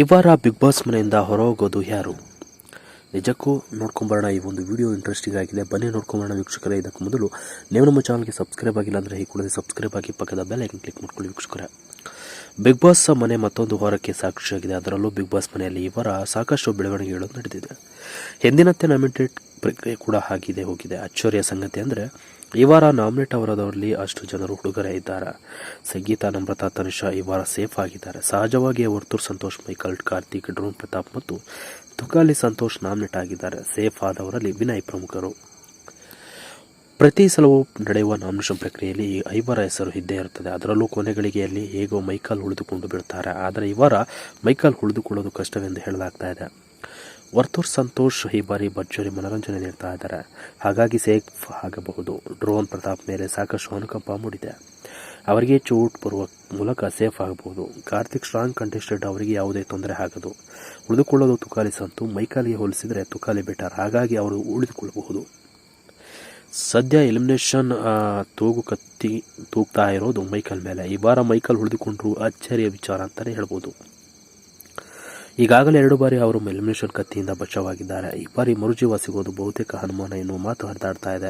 ಈ big boss ಮನೆಯಿಂದ ಹೊರಹೋಗೋದು ಯಾರು? ನಿಜಕ್ಕೂ ನೋಡ್ಕೊಂಬರೋಣ, ಈ ಒಂದು ವಿಡಿಯೋ ಇಂಟ್ರೆಸ್ಟಿಂಗ್ ಆಗಿದೆ. ಬನ್ನಿ ನೋಡ್ಕೊಂಬರೋಣ ವೀಕ್ಷಕರೇ, ಇದಕ್ಕೆ ಮೊದಲು ನೀವು ನಮ್ಮ ಚಾನಲ್ಗೆ ಸಬ್ಸ್ಕ್ರೈಬ್ ಆಗಿಲ್ಲ ಅಂದರೆ ಈ ಕೂಡಲೇ ಸಬ್ಸ್ಕ್ರೈಬ್ ಆಗಿ ಪಕ್ಕದ ಬೆಲ್ ಐಕನ್ ಕ್ಲಿಕ್ ಮಾಡ್ಕೊಳ್ಳಿ ವೀಕ್ಷಕರೇ. ಬಿಗ್ ಬಾಸ್ ಮನೆ ಮತ್ತೊಂದು ವಾರಕ್ಕೆ ಸಾಕ್ಷಿಯಾಗಿದೆ. ಅದರಲ್ಲೂ ಬಿಗ್ ಬಾಸ್ ಮನೆಯಲ್ಲಿ ಈ ವಾರ ಸಾಕಷ್ಟು ಬೆಳವಣಿಗೆಗಳು ನಡೆದಿದೆ. ಎಂದಿನಂತೆ ನಾಮಿನೇಟೆಡ್ ಪ್ರಕ್ರಿಯೆ ಕೂಡ ಆಗಿದೆ ಹೋಗಿದೆ. ಅಚ್ಚರಿಯ ಸಂಗತಿ ಅಂದರೆ ಈ ವಾರ ನಾಮಿನೇಟ್ ಅವರದವರಲ್ಲಿ ಅಷ್ಟು ಜನರು ಹುಡುಗರೇ ಇದ್ದಾರೆ. ಸಂಗೀತ ನಮ್ರತಾ ತನಿಷಾ ಈ ವಾರ ಸೇಫ್ ಆಗಿದ್ದಾರೆ. ಸಹಜವಾಗಿ ವರ್ತೂರ್ ಸಂತೋಷ್, ಮೈಕಲ್, ಕಾರ್ತಿಕ್, ಡ್ರೋನ್ ಪ್ರತಾಪ್ ಮತ್ತು ತುಕಾಲಿ ಸಂತೋಷ್ ನಾಮಿನೇಟ್ ಆಗಿದ್ದಾರೆ. ಸೇಫ್ ಆದವರಲ್ಲಿ ವಿನಯ್ ಪ್ರಮುಖರು. ಪ್ರತಿ ಸಲವೂ ನಡೆಯುವ ನಾಮಿನೇಷನ್ ಪ್ರಕ್ರಿಯೆಯಲ್ಲಿ ಈ ಐವರ ಹೆಸರು ಇದ್ದೇ ಇರುತ್ತದೆ. ಅದರಲ್ಲೂ ಕೊನೆಗಳಿಗೆಯಲ್ಲಿ ಹೇಗೋ ಮೈಕಲ್ ಉಳಿದುಕೊಂಡು ಬಿಡುತ್ತಾರೆ ಆದರೆ ಈ ವಾರ ಮೈಕಲ್ ಉಳಿದುಕೊಳ್ಳೋದು ಕಷ್ಟವೆಂದು ಹೇಳಲಾಗ್ತಾ ಇದೆ. ವರ್ತೂರ್ ಸಂತೋಷ್ ಈ ಬಾರಿ ಭರ್ಜರಿ ಮನೋರಂಜನೆ ನೀಡ್ತಾ ಇದ್ದಾರೆ. ಹಾಗಾಗಿ ಸೇಫ್ ಆಗಬಹುದು. ಡ್ರೋನ್ ಪ್ರತಾಪ್ ಮೇಲೆ ಸಾಕಷ್ಟು ಅನುಕಂಪ ಮೂಡಿದೆ. ಅವರಿಗೆ ಚೂಟ್ ಬರುವ ಮೂಲಕ ಸೇಫ್ ಆಗಬಹುದು. ಕಾರ್ತಿಕ್ ಸ್ಟ್ರಾಂಗ್ ಕಂಟೆಸ್ಟೆಡ್ ಅವರಿಗೆ ಯಾವುದೇ ತೊಂದರೆ ಆಗದು. ಉಳಿದುಕೊಳ್ಳೋದು ತುಕಾಲಿ ಸಂತು ಮೈಕಾಲಿಗೆ ಹೋಲಿಸಿದರೆ ತುಕಾಲಿ ಬೆಟರ್. ಹಾಗಾಗಿ ಅವರು ಉಳಿದುಕೊಳ್ಳಬಹುದು. ಸದ್ಯ ಎಲಿಮಿನೇಷನ್ ತೂಗು ಕತ್ತಿ ತೂಗ್ತಾ ಇರೋದು ಮೈಕಲ್ ಮೇಲೆ. ಈ ವಾರ ಮೈಕಲ್ ಉಳಿದುಕೊಂಡ್ರು ಅಚ್ಚರಿಯ ವಿಚಾರ ಅಂತಲೇ ಹೇಳ್ಬೋದು. ಈಗಾಗಲೇ ಎರಡು ಬಾರಿ ಅವರು ಎಲಿಮಿನೇಷನ್ ಕತ್ತಿಯಿಂದ ಬಚಾವಾಗಿದ್ದಾರೆ. ಈ ಬಾರಿ ಮರುಜೀವ ಸಿಗೋದು ಬಹುತೇಕ ಹನುಮಾನ ಎನ್ನುವ ಮಾತು ಹರಿದಾಡ್ತಾ ಇದೆ.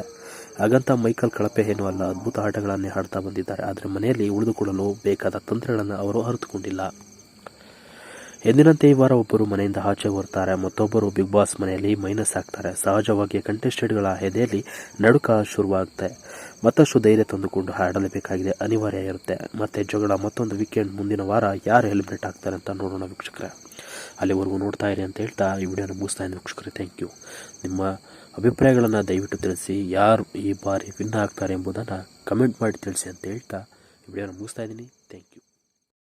ಹಾಗಂತ ಮೈಕಲ್ ಕಳಪೆ ಏನೂ ಅಲ್ಲ ಅದ್ಭುತ ಆಟಗಳನ್ನೇ ಆಡ್ತಾ ಬಂದಿದ್ದಾರೆ. ಆದರೆ ಮನೆಯಲ್ಲಿ ಉಳಿದುಕೊಳ್ಳಲು ಬೇಕಾದ ತಂತ್ರಗಳನ್ನು ಅವರು ಅರಿತುಕೊಂಡಿಲ್ಲ. ಎಂದಿನಂತೆ ಈ ವಾರ ಒಬ್ಬರು ಮನೆಯಿಂದ ಆಚೆ ಬರ್ತಾರೆ ಮತ್ತೊಬ್ಬರು ಬಿಗ್ ಬಾಸ್ ಮನೆಯಲ್ಲಿ ಮೈನಸ್ ಆಗ್ತಾರೆ. ಸಹಜವಾಗಿ ಕಂಟೆಸ್ಟೆಂಟ್ಗಳ ಹೆದೆಯಲ್ಲಿ ನಡುಕ ಶುರುವಾಗುತ್ತೆ. ಮತ್ತಷ್ಟು ಧೈರ್ಯ ತಂದುಕೊಂಡು ಆಡಲೇಬೇಕಾಗಿದೆ. ಅನಿವಾರ್ಯ ಇರುತ್ತೆ. ಮತ್ತೆ ಜಗಳ ಮತ್ತೊಂದು ವೀಕೆಂಡ್ ಮುಂದಿನ ವಾರ ಯಾರು ಎಲಿಮಿನೇಟ್ ಆಗ್ತಾರೆ ಅಂತ ನೋಡೋಣ ವೀಕ್ಷಕರೇ. ಅಲ್ಲಿವರೆಗೂ ನೋಡ್ತಾ ಇರಿ ಅಂತ ಹೇಳ್ತಾ ಈ ವಿಡಿಯೋನ ಮುಗಿಸ್ತಾ ಇದ್ದೀನಿ ವೀಕ್ಷಕರೇ. ಥ್ಯಾಂಕ್ ಯು ನಿಮ್ಮ ಅಭಿಪ್ರಾಯಗಳನ್ನು ದಯವಿಟ್ಟು ತಿಳಿಸಿ, ಯಾರು ಈ ಬಾರಿ ವಿನ್ ಆಗ್ತಾರೆ ಎಂಬುದನ್ನು ಕಮೆಂಟ್ ಮಾಡಿ ತಿಳಿಸಿ ಅಂತ ಹೇಳ್ತಾ ಈ ವಿಡಿಯೋನ ಮುಗಿಸ್ತಾ ಇದ್ದೀನಿ.